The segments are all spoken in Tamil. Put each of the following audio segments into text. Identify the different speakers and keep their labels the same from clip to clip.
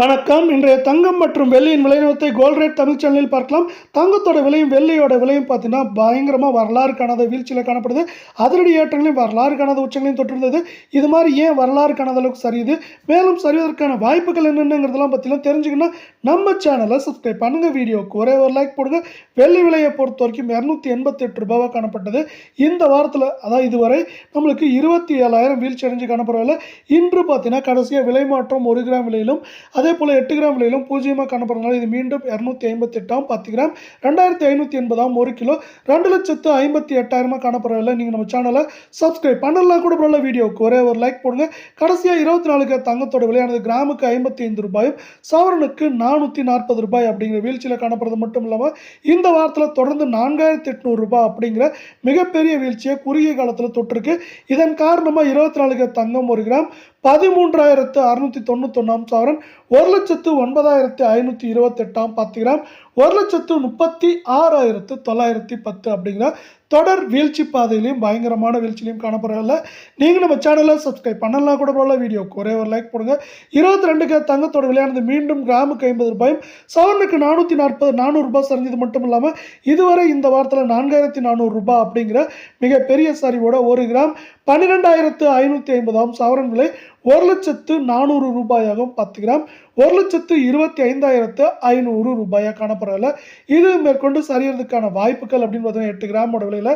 Speaker 1: வணக்கம். இன்றைய தங்கம் மற்றும் வெள்ளியின் விலைநிலத்தை கோல்ட் ரேட் தமிழ் சேனலில் பார்க்கலாம். தங்கத்தோட விலையும் வெள்ளியோட விலையும் பார்த்தீங்கன்னா பயங்கரமாக வரலாறு காணாத வீழ்ச்சியில் காணப்படுது. அதிரடி ஏற்றங்களையும் வரலாறு காணாத உச்சங்களையும் தொட்டிருந்தது இது மாதிரி ஏன் வரலாறு காணாத அளவுக்கு சரியுது? மேலும் சரிவதற்கான வாய்ப்புகள் என்னென்னங்கிறதெல்லாம் பார்த்தீங்கன்னா தெரிஞ்சுக்கணும் நம்ம சேனலை சப்ஸ்கிரைப் பண்ணுங்க. வீடியோவுக்கு ஒரே ஒரு லைக் போடுங்க. வெள்ளி விலையை பொறுத்த வரைக்கும் இரநூத்தி எண்பத்தி எட்டு ரூபாவாக காணப்பட்டது. இந்த வாரத்தில் அதாவது இதுவரை நம்மளுக்கு இருபத்தி ஏழாயிரம் வீழ்ச்சி அடைஞ்சு காணப்படவில்லை. இன்று பார்த்தீங்கன்னா கடைசியாக விலை மாற்றம் ஒரு கிராம் விலையிலும் அதே போல் எட்டு கிராம் விலையிலும் பூஜ்ஜியமாக காணப்படுறதுனால இது மீண்டும் இரநூத்தி ஐம்பத்தி எட்டாம் பத்து கிராம் ரெண்டாயிரத்தி ஐநூற்றி எண்பதாம் ஒரு கிலோ. ரெண்டு லட்சத்து ஐம்பத்தி எட்டாயிரமாக காணப்படுறதில்ல நீங்கள் நம்ம சேனலை சப்ஸ்கிரைப் பண்ணலாம். கூட பரவாயில்ல வீடியோவுக்கு ஒரே ஒரு லைக் போடுங்க. கடைசியாக இருபத்தி நாலுக்கு தங்கத்தோட விலையானது கிராமுக்கு ஐம்பத்தி ஐந்து ரூபாயும் சவரனுக்கு நானூற்றி நாற்பது ரூபாய் அப்படிங்கிற வீழ்ச்சியில் காணப்படுறது மட்டும் இல்லாமல் இந்த வாரத்தில் தொடர்ந்து நான்காயிரத்தி எட்நூறு ரூபாய் அப்படிங்கிற மிகப்பெரிய வீழ்ச்சியை குறுகிய காலத்தில் தொட்டிருக்கு. இதன் காரணமாக இருபத்தி நாலுக்கு தங்கம் ஒரு கிராம் பதிமூன்றாயிரத்து அறுநூற்றி தொண்ணூத்தொன்னாம் சவரன் ஒரு லட்சத்து ஒன்பதாயிரத்து ஐநூற்றி இருபத்தெட்டாம் பத்து கிராம். ஒரு லட்சத்து முப்பத்தி ஆறாயிரத்து தொள்ளாயிரத்தி பத்து அப்படிங்கிற தொடர் வீழ்ச்சி பாதையிலையும் பயங்கரமான வீழ்ச்சியிலையும் காணப்படுறதில்ல நீங்கள் நம்ம சேனலை சப்ஸ்கிரைப் பண்ணலாம். கூட போல வீடியோக்கு ஒரே ஒரு லைக் போடுங்க. இருபத்தி ரெண்டுக்கு தங்கத்தோட விளையாடுது மீண்டும் கிராமுக்கு ஐம்பது ரூபாயும் சவரனுக்கு நானூற்றி நாற்பது நானூறு ரூபாய் சரிஞ்சது மட்டும் இல்லாமல் இதுவரை இந்த வாரத்தில் நான்காயிரத்தி நானூறு ரூபாய் அப்படிங்கிற மிகப்பெரிய சரிவோட ஒரு கிராம் பன்னிரெண்டாயிரத்து ஐநூற்றி ஐம்பதாம் சவரன் விலை ஒரு லட்சத்து நானூறு ரூபாயாகவும் பத்து கிராம் ஒரு லட்சத்து இருபத்தி ஐந்தாயிரத்து ஐநூறு ரூபாயாக பரவாயில்ல. இது மேற்கொண்டு சரியறதுக்கான வாய்ப்புகள் அப்படின்னு பார்த்தீங்கன்னா எட்டு கிராமோட விலையில்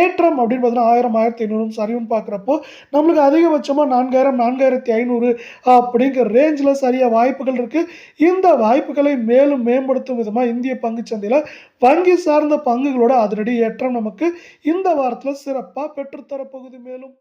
Speaker 1: ஏற்றம் அப்படின்னு பார்த்தீங்கன்னா ஆயிரம் ஆயிரத்தி ஐநூறும் சரிவுன்னு பார்க்குறப்போ நம்மளுக்கு அதிகபட்சமாக நான்காயிரம் நான்காயிரத்தி ஐநூறு அப்படிங்கிற ரேஞ்சில் சரியாக வாய்ப்புகள் இருக்குது இந்த வாய்ப்புகளை மேலும் மேம்படுத்தும் விதமாக இந்திய பங்குச்சந்தையில் வங்கி சார்ந்த பங்குகளோட அதிரடி ஏற்றம் நமக்கு இந்த வாரத்தில் சிறப்பாக பெற்றுத்தரப்போகுது மேலும்.